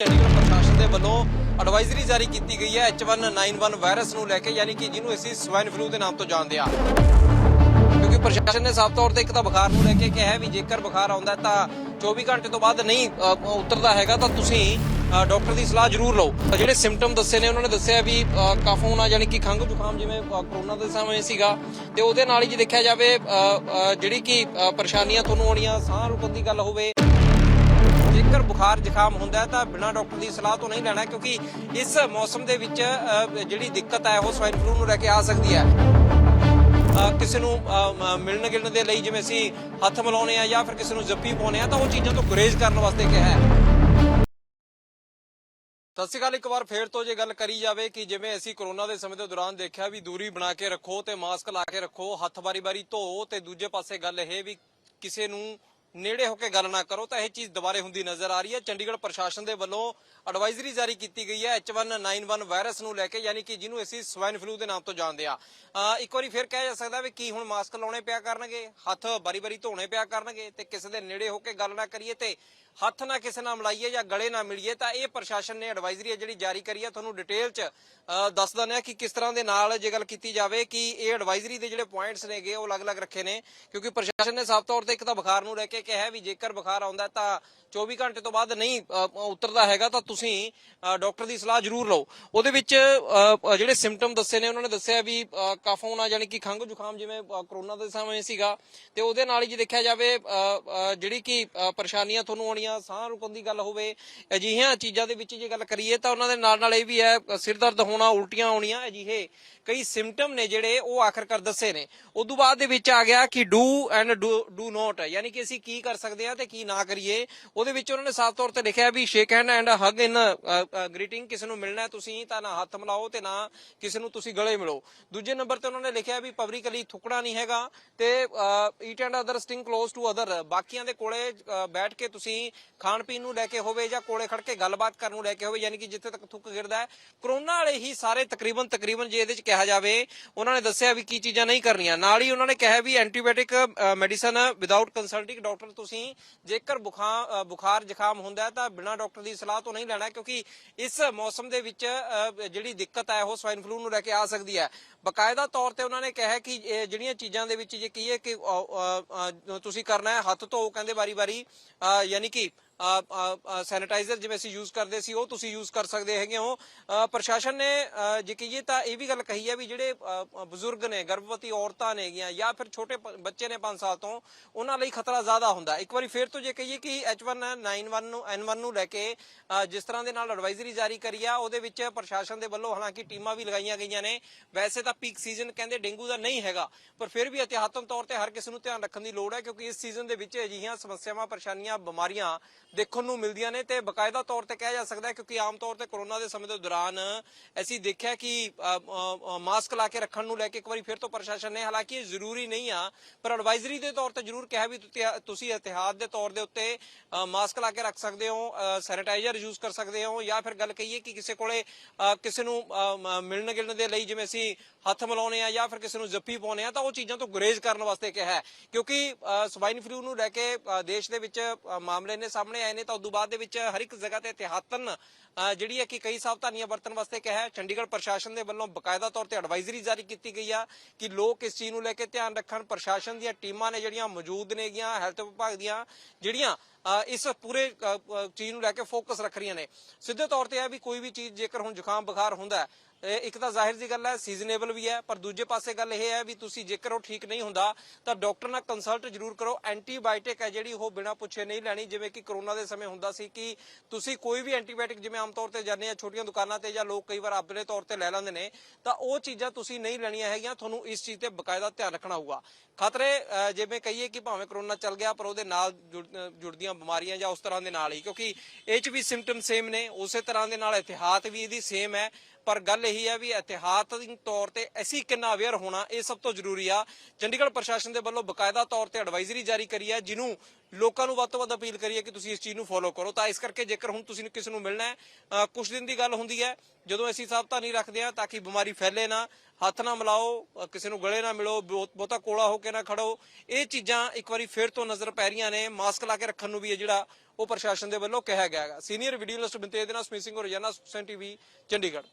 ਚੰਡੀਗੜ੍ਹ ਪ੍ਰਸ਼ਾਸਨ ਦੇ ਵੱਲੋਂ ਐਡਵਾਈਜ਼ਰੀ ਜਾਰੀ ਕੀਤੀ ਗਈ ਹੈ। H1N1 ਵਾਇਰਸ ਨੂੰ ਲੈ ਕੇ ਯਾਨੀ ਕਿ ਜਿਹਨੂੰ ਅਸੀਂ ਸਵਾਈਨ ਫਲੂ ਦੇ ਨਾਮ ਤੋਂ ਜਾਣਦੇ ਹਾਂ। ਕਿਉਂਕਿ ਪ੍ਰਸ਼ਾਸਨ ਨੇ ਸਾਫ਼ ਤੌਰ ਤੇ ਇੱਕ ਤਾਂ ਬੁਖਾਰ ਨੂੰ ਲੈ ਕੇ ਕਿਹਾ ਵੀ ਜੇਕਰ ਬੁਖਾਰ ਆਉਂਦਾ ਤਾਂ 24 ਘੰਟੇ ਤੋਂ ਬਾਅਦ ਨਹੀਂ ਉਤਰਦਾ ਹੈਗਾ ਤਾਂ ਤੁਸੀਂ ਡਾਕਟਰ ਦੀ ਸਲਾਹ ਜ਼ਰੂਰ ਲਓ। ਜਿਹੜੇ ਸਿੰਪਟਮ ਦੱਸੇ ਨੇ ਉਹਨਾਂ ਨੇ ਦੱਸਿਆ ਵੀ ਅ, ਕਫ ਹੋਣਾ ਯਾਨੀ ਕਿ ਖੰਘ ਜ਼ੁਕਾਮ ਜਿਵੇਂ ਅ, ਕਰੋਨਾ ਦੇ ਸਮੇਂ ਸੀਗਾ। ਤੇ ਉਹਦੇ ਨਾਲ ਹੀ ਜੇ ਦੇਖਿਆ ਜਾਵੇ ਜਿਹੜੀ ਕਿ ਪਰੇਸ਼ਾਨੀਆਂ ਤੁਹਾਨੂੰ ਆਉਣੀਆਂ ਸਾਹ ਰੁਕਣ ਦੀ ਗੱਲ ਹੋਵੇ ਬੁਖਾਰ ਜ਼ੁਕਾਮ ਹੁੰਦਾ ਤਾਂ ਬਿਨਾਂ ਡਾਕਟਰ ਦੀ ਸਲਾਹ ਤੋਂ ਨਹੀਂ ਲੈਣਾ ਕਿਉਂਕਿ ਇਸ ਮੌਸਮ ਦੇ ਵਿੱਚ ਜਿਹੜੀ ਦਿੱਕਤ ਹੈ, ਉਹ ਸਵਾਈਨ ਫਲੂ ਨੂੰ ਲੈ ਕੇ ਆ ਸਕਦੀ ਹੈ। ਕਿਸੇ ਨੂੰ ਮਿਲਣ ਗਿਲਣ ਦੇ ਲਈ ਜਿਵੇਂ ਅਸੀਂ ਹੱਥ ਮਿਲਾਉਣੇ ਆ ਜਾਂ ਫਿਰ ਕਿਸੇ ਨੂੰ ਜੱਫੀ ਪਾਉਣੇ ਆ, ਤਾਂ ਉਹ ਚੀਜ਼ਾਂ ਤੋਂ ਗੁਰੇਜ਼ ਕਰਨ ਵਾਸਤੇ ਕਿਹਾ ਹੈ। ਸਤਿ ਸ਼੍ਰੀ ਅਕਾਲ, ਇੱਕ ਵਾਰ ਫੇਰ ਤੋਂ ਜੇ ਗੱਲ ਕਰੀ ਜਾਵੇ ਕਿ ਜਿਵੇਂ ਅਸੀਂ ਕਰੋਨਾ ਦੇ ਸਮੇਂ ਦੇ ਦੌਰਾਨ ਦੇਖਿਆ ਵੀ ਦੂਰੀ ਬਣਾ ਕੇ ਰੱਖੋ ਤੇ ਮਾਸਕ ਲਾ ਕੇ ਰੱਖੋ, ਹੱਥ ਵਾਰੀ-ਵਾਰੀ ਧੋ ਤੇ ਦੂਜੇ ਪਾਸੇ ਗੱਲ ਇਹ ਵੀ ਕਿਸੇ ਨੂੰ ਨੇੜੇ ਹੋ ਕੇ ਗੱਲ ਨਾ ਕਰੋ ਤਾਂ ਇਹ ਚੀਜ਼ ਦੁਬਾਰੇ ਹੁੰਦੀ ਨਜ਼ਰ ਆ ਰਹੀ ਹੈ। ਚੰਡੀਗੜ੍ਹ ਪ੍ਰਸ਼ਾਸਨ ਦੇ ਵੱਲੋਂ ਐਡਵਾਈਜ਼ਰੀ ਜਾਰੀ ਕੀਤੀ ਗਈ ਹੈ। H1N1 ਵਾਇਰਸ ਨੂੰ ਲੈ ਕੇ, ਯਾਨੀ ਕਿ ਜਿਹਨੂੰ ਅਸੀਂ ਸਵਾਈਨ ਫਲੂ ਦੇ ਨਾਮ ਤੋਂ ਜਾਣਦੇ ਆ ਇੱਕ ਵਾਰੀ ਫਿਰ ਕਿਹਾ ਜਾ ਸਕਦਾ ਵੀ ਕੀ ਹੁਣ ਮਾਸਕ ਲਾਉਣੇ ਪਿਆ ਕਰਨਗੇ, ਹੱਥ ਬਾਰੀ ਵਾਰੀ ਧੋਣੇ ਪਿਆ ਕਰਨਗੇ ਤੇ ਕਿਸੇ ਦੇ ਨੇੜੇ ਹੋ ਕੇ ਗੱਲ ਨਾ ਕਰੀਏ ਤੇ ਹੱਥ ਨਾ ਕਿਸੇ ਨਾਲ ਮਿਲਾਈਏ ਜਾਂ ਗਲੇ ਨਾ ਮਿਲੀਏ ਤਾਂ ਇਹ ਪ੍ਰਸ਼ਾਸਨ ਨੇ ਐਡਵਾਈਜ਼ਰੀ ਹੈ ਜਿਹੜੀ ਜਾਰੀ ਕਰੀ ਹੈ ਤੁਹਾਨੂੰ ਡਿਟੇਲ ਚ ਦੱਸ ਦਿੰਦੇ ਆ ਕਿ ਕਿਸ ਤਰ੍ਹਾਂ ਦੇ ਨਾਲ ਜੇ ਗੱਲ ਕੀਤੀ ਜਾਵੇ ਕਿ ਇਹ ਐਡਵਾਈਜ਼ਰੀ ਦੇ ਜਿਹੜੇ ਪੁਆਇੰਟਸ ਨੇਗੇ ਉਹ ਅਲੱਗ-ਅਲੱਗ ਰੱਖੇ ਨੇ ਕਿਉਂਕਿ ਪ੍ਰਸ਼ਾਸਨ ਨੇ ਸਾਫ਼ ਤੌਰ ਤੇ ਇੱਕ ਤਾਂ ਬੁਖਾਰ ਨੂੰ ਲੈ ਕੇ ਕਿਹਾ ਵੀ ਜੇਕਰ ਬੁਖਾਰ ਆਉਂਦਾ ਤਾਂ 24 ਘੰਟੇ ਤੋਂ ਬਾਅਦ ਨਹੀਂ ਉਤਰਦਾ ਹੈਗਾ ਤਾਂ ਤੁਸੀਂ ਡਾਕਟਰ ਦੀ ਸਲਾਹ ਜ਼ਰੂਰ ਲਓ। ਉਹਦੇ ਵਿੱਚ ਜਿਹੜੇ ਸਿੰਪਟਮ ਦੱਸੇ ਨੇ ਉਹਨਾਂ ਨੇ ਦੱਸਿਆ ਵੀ ਅ, ਕਫ ਹੋਣਾ ਯਾਨੀ ਕਿ ਖੰਘ ਜ਼ੁਕਾਮ ਜਿਵੇਂ ਅ, ਕਰੋਨਾ ਦੇ ਸਮੇਂ ਸੀਗਾ ਤੇ ਉਹਦੇ ਨਾਲ ਹੀ ਜੇ ਦੇਖਿਆ ਜਾਵੇ ਜਿਹੜੀ ਕਿ ਪਰੇਸ਼ਾਨੀਆਂ ਤੁਹਾਨੂੰ ਆਉਣੀਆਂ ਸਾਹ ਰੁਕਣ ਦੀ ਗੱਲ ਹੋਵੇ, ਅਜਿਹੀਆਂ ਚੀਜ਼ਾਂ ਦੇ ਵਿੱਚ ਜੇ ਗੱਲ ਕਰੀਏ ਤਾਂ ਉਹਨਾਂ ਦੇ ਨਾਲ ਨਾਲ ਇਹ ਵੀ ਹੈ, ਸਿਰ ਦਰਦ ਹੋਣਾ, ਉਲਟੀਆਂ ਆਉਣੀਆਂ ਅਜਿਹੇ ਕਈ ਸਿੰਪਟਮ ਨੇ ਜਿਹੜੇ ਉਹ ਆਖਰਕਾਰ ਦੱਸੇ ਨੇ। ਉਦੋਂ ਬਾਅਦ ਦੇ ਵਿੱਚ ਆ ਗਿਆ ਕਿ ਡੂ ਐਂਡ ਡੂ ਨੋਟ ਯਾਨੀ ਕਿ ਅਸੀਂ ਕੀ ਕਰ ਸਕਦੇ ਹਾਂ ਤੇ ਕੀ ਨਾ ਕਰੀਏ। ਉਹਦੇ ਵਿੱਚ ਉਹਨਾਂ ਨੇ ਸਾਫ਼ ਤੌਰ ਤੇ ਲਿਖਿਆ ਵੀ shake hand and hug in greeting ਕਿਸੇ ਨੂੰ ਮਿਲਣਾ ਤੁਸੀਂ ਤਾਂ ਨਾ ਹੱਥ ਮਿਲਾਓ ਤੇ ਨਾ ਕਿਸੇ ਨੂੰ ਤੁਸੀਂ ਗਲੇ ਮਿਲੋ। ਦੂਜੇ ਨੰਬਰ ਤੇ ਉਹਨਾਂ ਨੇ ਲਿਖਿਆ ਵੀ ਪਬਲਿਕਲੀ ਥੁੱਕਣਾ ਨਹੀਂ ਹੈਗਾ ਤੇ eat and other sitting close to other ਬਾਕੀਆਂ ਦੇ ਕੋਲੇ ਬੈਠ ਕੇ ਤੁਸੀਂ ਖਾਣ ਪੀਣ ਨੂੰ ਲੈ ਕੇ ਹੋਵੇ ਜਾਂ ਕੋਲੇ ਖੜ ਕੇ ਗੱਲਬਾਤ ਕਰਨ ਨੂੰ ਲੈ ਕੇ ਹੋਵੇ, ਯਾਨੀ ਕਿ ਜਿੱਥੇ ਤੱਕ ਥੁੱਕ ਗਿਰਦਾ ਹੈ, ਕਰੋਨਾ ਵਾਲੇ ਹੀ ਸਾਰੇ ਤਕਰੀਬਨ ਤਕਰੀਬਨ ਜੇ ਇਹਦੇ ਚ ਕਿਹਾ ਜਾਵੇ, ਉਹਨਾਂ ਨੇ ਦੱਸਿਆ ਵੀ ਕੀ ਚੀਜ਼ਾਂ ਨਹੀਂ ਕਰਨੀਆਂ। ਨਾਲ ਹੀ ਉਹਨਾਂ ਨੇ ਕਿਹਾ ਵੀ antibiotic medicine without consulting doctor ਤੁਸੀਂ ਜੇਕਰ ਬੁਖਾਰ ਬੁਖਾਰ ਜ਼ੁਕਾਮ ਹੁੰਦਾ ਤਾਂ ਬਿਨਾਂ ਡਾਕਟਰ ਦੀ ਸਲਾਹ ਤੋਂ ਨਹੀਂ ਲੈਣਾ ਕਿਉਂਕਿ ਇਸ ਮੌਸਮ ਦੇ ਵਿੱਚ ਜਿਹੜੀ ਦਿੱਕਤ ਹੈ, ਉਹ ਸਵਾਈਨ ਫਲੂ ਨੂੰ ਲੈ ਕੇ ਆ ਸਕਦੀ ਹੈ। ਬਕਾਇਦਾ ਤੌਰ ਤੇ ਉਹਨਾਂ ਨੇ ਕਿਹਾ ਕਿ ਜਿਹੜੀਆਂ ਚੀਜ਼ਾਂ ਦੇ ਵਿੱਚ ਜੇ ਕਹੀਏ ਕਿ ਤੁਸੀਂ ਕਰਨਾ ਹੈ, ਹੱਥ ਧੋ ਕਹਿੰਦੇ ਵਾਰੀ-ਵਾਰੀ ਯਾਨੀ ਕਿ ਸੈਨੀਟਾਈਜ਼ਰ ਜਿਵੇਂ ਅਸੀਂ ਯੂਜ਼ ਕਰਦੇ ਸੀ, ਉਹ ਤੁਸੀਂ ਯੂਜ਼ ਕਰ ਸਕਦੇ ਹੈਗੇ ਹੋ। ਪ੍ਰਸ਼ਾਸਨ ਨੇ ਜੇ ਕਹੀਏ ਤਾਂ ਇਹ ਵੀ ਗੱਲ ਕਹੀ ਹੈ ਵੀ ਜਿਹੜੇ ਬਜ਼ੁਰਗ ਨੇ, ਗਰਭਵਤੀ ਔਰਤਾਂ ਨੇਗੀਆਂ ਜਾਂ ਫਿਰ ਛੋਟੇ ਬੱਚੇ ਨੇ 5 ਸਾਲ ਤੋਂ, ਉਹਨਾਂ ਲਈ ਖਤਰਾ ਜ਼ਿਆਦਾ ਹੁੰਦਾ। ਇੱਕ ਵਾਰੀ ਫਿਰ ਤੋਂ ਜੇ ਕਹੀਏ ਕਿ H1N1 ਨੂੰ N1 ਨੂੰ ਲੈ ਕੇ ਜਿਸ ਤਰ੍ਹਾਂ ਦੇ ਨਾਲ ਐਡਵਾਈਜ਼ਰੀ ਜਾਰੀ ਕਰੀ ਆ, ਉਹਦੇ ਵਿੱਚ ਪ੍ਰਸ਼ਾਸਨ ਦੇ ਵੱਲੋਂ ਹਾਲਾਂਕਿ ਟੀਮਾਂ ਵੀ ਲਗਾਈਆਂ ਗਈਆਂ ਨੇ। ਵੈਸੇ ਤਾਂ ਪੀਕ ਸੀਜ਼ਨ ਕਹਿੰਦੇ ਡੇਂਗੂ ਦਾ ਨਹੀਂ ਹੈਗਾ, ਪਰ ਫਿਰ ਵੀ ਅਤਿਆਤਮ ਤੌਰ ਤੇ ਹਰ ਕਿਸੇ ਨੂੰ ਧਿਆਨ ਰੱਖਣ ਦੀ ਲੋੜ ਹੈ, ਕਿਉਂਕਿ ਇਸ ਸੀਜ਼ਨ ਦੇ ਵਿੱਚ ਅਜਿਹੀਆਂ ਸਮੱਸਿਆਵਾਂ, ਪਰੇਸ਼ਾਨੀਆਂ, ਬਿਮਾਰੀਆਂ ਦੇਖਣ ਨੂੰ ਮਿਲਦੀਆਂ ਨੇ ਤੇ ਬਕਾਇਦਾ ਤੌਰ ਤੇ ਕਿਹਾ ਜਾ ਸਕਦਾ ਹੈ ਕਿਉਂਕਿ ਆਮ ਤੌਰ ਤੇ ਕੋਰੋਨਾ ਦੇ ਸਮੇਂ ਦੇ ਦੌਰਾਨ ਅਸੀਂ ਦੇਖਿਆ ਕਿ ਮਾਸਕ ਲਾ ਕੇ ਰੱਖਣ ਨੂੰ ਲੈ ਕੇ ਇੱਕ ਵਾਰੀ ਫਿਰ ਤੋਂ ਪ੍ਰਸ਼ਾਸਨ ਨੇ, ਹਾਲਾਂਕਿ ਇਹ ਜ਼ਰੂਰੀ ਨਹੀਂ ਆ, ਪਰ ਐਡਵਾਈਜ਼ਰੀ ਦੇ ਤੌਰ ਤੇ ਜ਼ਰੂਰ ਕਿਹਾ ਵੀ ਤੁਸੀਂ- ਤੁਸੀਂ ਇਤਿਹਾਦ ਦੇ ਤੌਰ ਦੇ ਉੱਤੇ ਮਾਸਕ ਲਾ ਕੇ ਰੱਖ ਸਕਦੇ ਹੋ ਸੈਨੀਟਾਈਜ਼ਰ ਯੂਜ਼ ਕਰ ਸਕਦੇ ਹੋ ਜਾਂ ਫਿਰ ਗੱਲ ਕਹੀਏ ਕਿ ਕਿਸੇ ਕੋਲੇ ਕਿਸੇ ਨੂੰ ਮਿਲਣ ਗਿਲਣ ਦੇ ਲਈ ਜਿਵੇਂ ਅਸੀਂ ਹੱਥ ਮਿਲਾਉਣੇ ਆ ਜਾਂ ਫਿਰ ਕਿਸੇ ਨੂੰ ਜੱਫੀ ਪਾਉਣੇ ਆ ਤਾਂ ਉਹ ਚੀਜ਼ਾਂ ਤੋਂ ਗੁਰੇਜ਼ ਕਰਨ ਵਾਸਤੇ ਕਿਹਾ ਹੈ। ਕਿਉਂਕਿ ਸਵਾਈਨ ਫਲੂ ਨੂੰ ਲੈ ਕੇ ਦੇਸ਼ ਦੇ ਵਿੱਚ ਮਾਮਲੇ ਨੇ ਸਾਹਮਣੇ ਆਏ ਨੇ, ਤਾਂ ਉਦੋਂ ਬਾਅਦ ਦੇ ਵਿੱਚ ਹਰ ਇੱਕ ਜਗ੍ਹਾ ਤੇ ਇਤਿਹਾਤਨ ਜਿਹੜੀ ਹੈ ਕਿ ਕਈ ਸਾਵਧਾਨੀਆਂ ਵਰਤਣ ਵਾਸਤੇ ਕਿਹਾ ਹੈ। ਚੰਡੀਗੜ੍ਹ ਪ੍ਰਸ਼ਾਸਨ ਦੇ ਵੱਲੋਂ ਬਕਾਇਦਾ ਤੌਰ ਤੇ ਐਡਵਾਈਜ਼ਰੀ ਜਾਰੀ ਕੀਤੀ ਗਈ ਆ ਕਿ ਲੋਕ ਇਸ ਚੀਜ਼ ਨੂੰ ਲੈ ਕੇ ਧਿਆਨ ਰੱਖਣ। ਪ੍ਰਸ਼ਾਸਨ ਦੀਆਂ ਟੀਮਾਂ ਨੇ ਜਿਹੜੀਆਂ ਮੌਜੂਦ ਨੇਗੀਆਂ ਹੈਲਥ ਵਿਭਾਗ ਦੀਆਂ, ਜਿਹੜੀਆਂ ਇਸ ਪੂਰੇ ਚੀਜ਼ ਨੂੰ ਲੈ ਕੇ ਫੋਕਸ ਰੱਖ ਰਹੀਆਂ ਨੇ। ਸਿੱਧੇ ਤੌਰ ਤੇ ਇਹ ਵੀ ਕੋਈ ਵੀ ਚੀਜ਼ ਜੇਕਰ ਹੁਣ ਜ਼ੁਕਾਮ ਬੁਖਾਰ ਹੁੰਦਾ ਇੱਕ ਤਾਂ ਜ਼ਾਹਿਰ ਜੀ ਗੱਲ ਹੈ ਸੀਜ਼ਨੇਬਲ ਵੀ ਹੈ, ਪਰ ਦੂਜੇ ਪਾਸੇ ਗੱਲ ਇਹ ਹੈ ਵੀ ਤੁਸੀਂ ਜੇਕਰ ਉਹ ਠੀਕ ਨਹੀਂ ਹੁੰਦਾ, ਤਾਂ ਡਾਕਟਰ ਨਾਲ ਕੰਸਲਟ ਜ਼ਰੂਰ ਕਰੋ। ਐਂਟੀਬਾਇਓਟਿਕ ਹੈ ਜਿਹੜੀ, ਉਹ ਬਿਨਾਂ ਪੁੱਛੇ ਨਹੀਂ ਲੈਣੀ। ਜਿਵੇਂ ਕਿ ਕਰੋਨਾ ਦੇ ਸਮੇਂ ਹੁੰਦਾ ਸੀ ਕਿ ਤੁਸੀਂ ਕੋਈ ਵੀ ਐਂਟੀਬਾਇਓਟਿਕ ਜਿਵੇਂ ਆਮ ਤੌਰ ਤੇ ਜਾਂਦੇ ਆ ਛੋਟੀਆਂ ਦੁਕਾਨਾਂ ਤੇ ਜਾਂ ਲੋਕ ਕਈ ਵਾਰ ਆਪਣੇ ਤੌਰ ਤੇ ਲੈ ਲੈਂਦੇ ਨੇ, ਤਾਂ ਉਹ ਚੀਜ਼ਾਂ ਤੁਸੀਂ ਨਹੀਂ ਲੈਣੀਆਂ ਹੈਗੀਆਂ। ਤੁਹਾਨੂੰ ਇਸ ਚੀਜ਼ ਤੇ ਬਕਾਇਦਾ ਧਿਆਨ ਰੱਖਣਾ ਹੋਊਗਾ। ਖਤਰੇ ਜਿਵੇਂ ਕਹੀਏ ਕਿ ਭਾਵੇਂ ਕਰੋਨਾ ਚੱਲ ਗਿਆ, ਪਰ ਉਹਦੇ ਨਾਲ ਜੁੜਦੀਆਂ ਬਿਮਾਰੀਆਂ ਜਾਂ ਉਸ ਤਰ੍ਹਾਂ ਦੇ ਨਾਲ ਹੀ, ਕਿਉਂਕਿ ਇਹ ਚ ਵੀ ਸਿੰਪਟਮ ਸੇਮ ਨੇ, ਉਸੇ ਤਰ੍ਹਾਂ ਦੇ ਨਾਲ ਇਤਿਹਾਸ ਵੀ ਇਹਦੀ ਸੇਮ ਹੈ। ਪਰ ਗੱਲ ਇਹੀ ਹੈ ਵੀ ਇਤਿਹਾਤਿਕ ਤੌਰ ਤੇ ਅਸੀਂ ਕਿੰਨਾ ਅਵੇਅਰ ਹੋਣਾ, ਇਹ ਸਭ ਤੋਂ ਜ਼ਰੂਰੀ ਆ। ਚੰਡੀਗੜ੍ਹ ਪ੍ਰਸ਼ਾਸਨ ਦੇ ਵੱਲੋਂ ਬਕਾਇਦਾ ਤੌਰ ਤੇ ਐਡਵਾਈਜ਼ਰੀ ਜਾਰੀ ਕਰੀ ਹੈ, ਜਿਹਨੂੰ ਲੋਕਾਂ ਨੂੰ ਵੱਧ ਤੋਂ ਵੱਧ ਅਪੀਲ ਕਰੀਏ ਕਿ ਤੁਸੀਂ ਇਸ ਚੀਜ਼ ਨੂੰ ਫੋਲੋ ਕਰੋ। ਤਾਂ ਇਸ ਕਰਕੇ ਜੇਕਰ ਹੁਣ ਤੁਸੀਂ ਕਿਸੇ ਨੂੰ ਮਿਲਣਾ ਹੈ ਕੁਝ ਦਿਨ ਦੀ ਗੱਲ ਹੁੰਦੀ ਹੈ, ਜਦੋਂ ਅਸੀਂ ਸਾਵਧਾਨੀ ਰੱਖਦੇ ਹਾਂ ਤਾਂ ਕਿ ਬਿਮਾਰੀ ਫੈਲੇ ਨਾ, ਹੱਥ ਨਾ ਮਿਲਾਓ ਕਿਸੇ ਨੂੰ ਗਲੇ ਨਾ ਮਿਲੋ ਬਹੁਤ- ਬਹੁਤਾ ਕੋਲਾ ਹੋ ਕੇ ਨਾ ਖੜੋ। ਇਹ ਚੀਜ਼ਾਂ ਇੱਕ ਵਾਰੀ ਫੇਰ ਤੋਂ ਨਜ਼ਰ ਪੈ ਰਹੀਆਂ ਨੇ। ਮਾਸਕ ਲਾ ਕੇ ਰੱਖਣ ਨੂੰ ਵੀ ਇਹ ਜਿਹੜਾ ਉਹ ਪ੍ਰਸ਼ਾਸਨ ਦੇ ਵੱਲੋਂ ਕਿਹਾ ਗਿਆ ਹੈਗਾ। ਸੀਨੀਅਰ ਵੀਡੀਓਲਿਸਟ ਬਿੰਤੇ ਦੇ ਨਾਲ ਸਮੀਤ ਸਿੰਘ ਰੋਜ਼ਾਨਾ ਸੁਖਸਨ ਟੀਵੀ, ਚੰਡੀਗੜ੍ਹ।